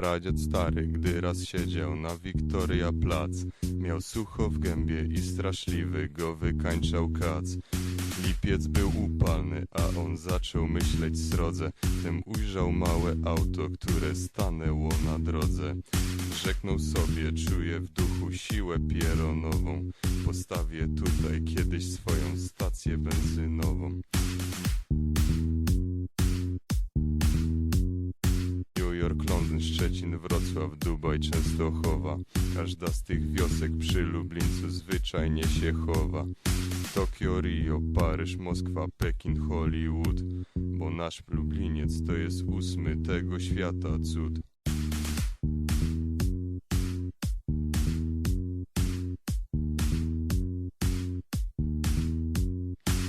pradziad stary, gdy raz siedział na Wiktoria Plac. Miał sucho w gębie i straszliwy go wykańczał kac. Lipiec był upalny, a on zaczął myśleć srodze. Wtem ujrzał małe auto, które stanęło na drodze. Rzeknął sobie, czuję w duchu siłę pieronową. Postawię tutaj kiedyś swoją stację benzynową Szczecin, Wrocław, Dubaj, Częstochowa. Każda z tych wiosek przy Lublińcu zwyczajnie się chowa. Tokio, Rio, Paryż, Moskwa, Pekin, Hollywood. Bo nasz Lubliniec to jest ósmy tego świata cud.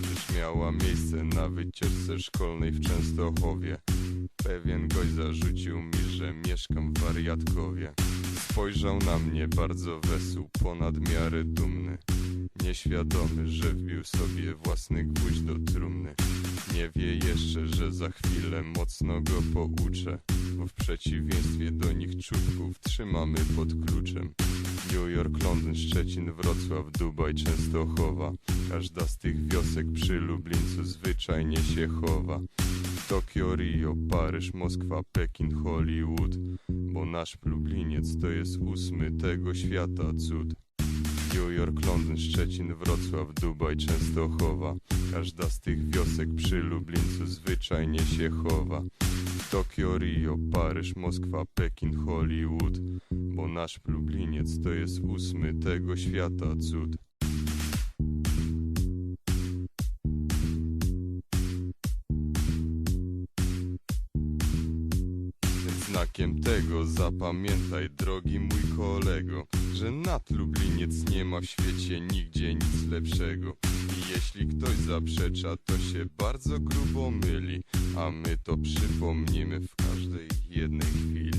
Rzecz miała miejsce na wycieczce szkolnej w Częstochowie Pewien gość zarzucił mi, że mieszkam w wariatkowie. Spojrzał na mnie bardzo wesół, ponad miarę dumny. Nieświadomy, że wbił sobie własny gwóźdź do trumny. Nie wie jeszcze, że za chwilę mocno go pouczę. Bo w przeciwieństwie do nich czubków trzymamy pod kluczem. New York, Londyn, Szczecin, Wrocław, Dubaj, Częstochowa Każda z tych wiosek przy Lublińcu zwyczajnie się chowa Tokio, Rio, Paryż, Moskwa, Pekin, Hollywood Bo nasz Lubliniec to jest ósmy tego świata cud. New York, Londyn, Szczecin, Wrocław, Dubaj, Częstochowa. Każda z tych wiosek przy Lublińcu zwyczajnie się chowa. Tokio, Rio, Paryż, Moskwa, Pekin, Hollywood Bo nasz Lubliniec to jest ósmy tego świata cud Znakiem tego zapamiętaj, drogi mój kolego, że nad Lubliniec nie ma w świecie nigdzie nic lepszego. I jeśli ktoś zaprzecza, to się bardzo grubo myli, a my to przypomnimy w każdej jednej chwili.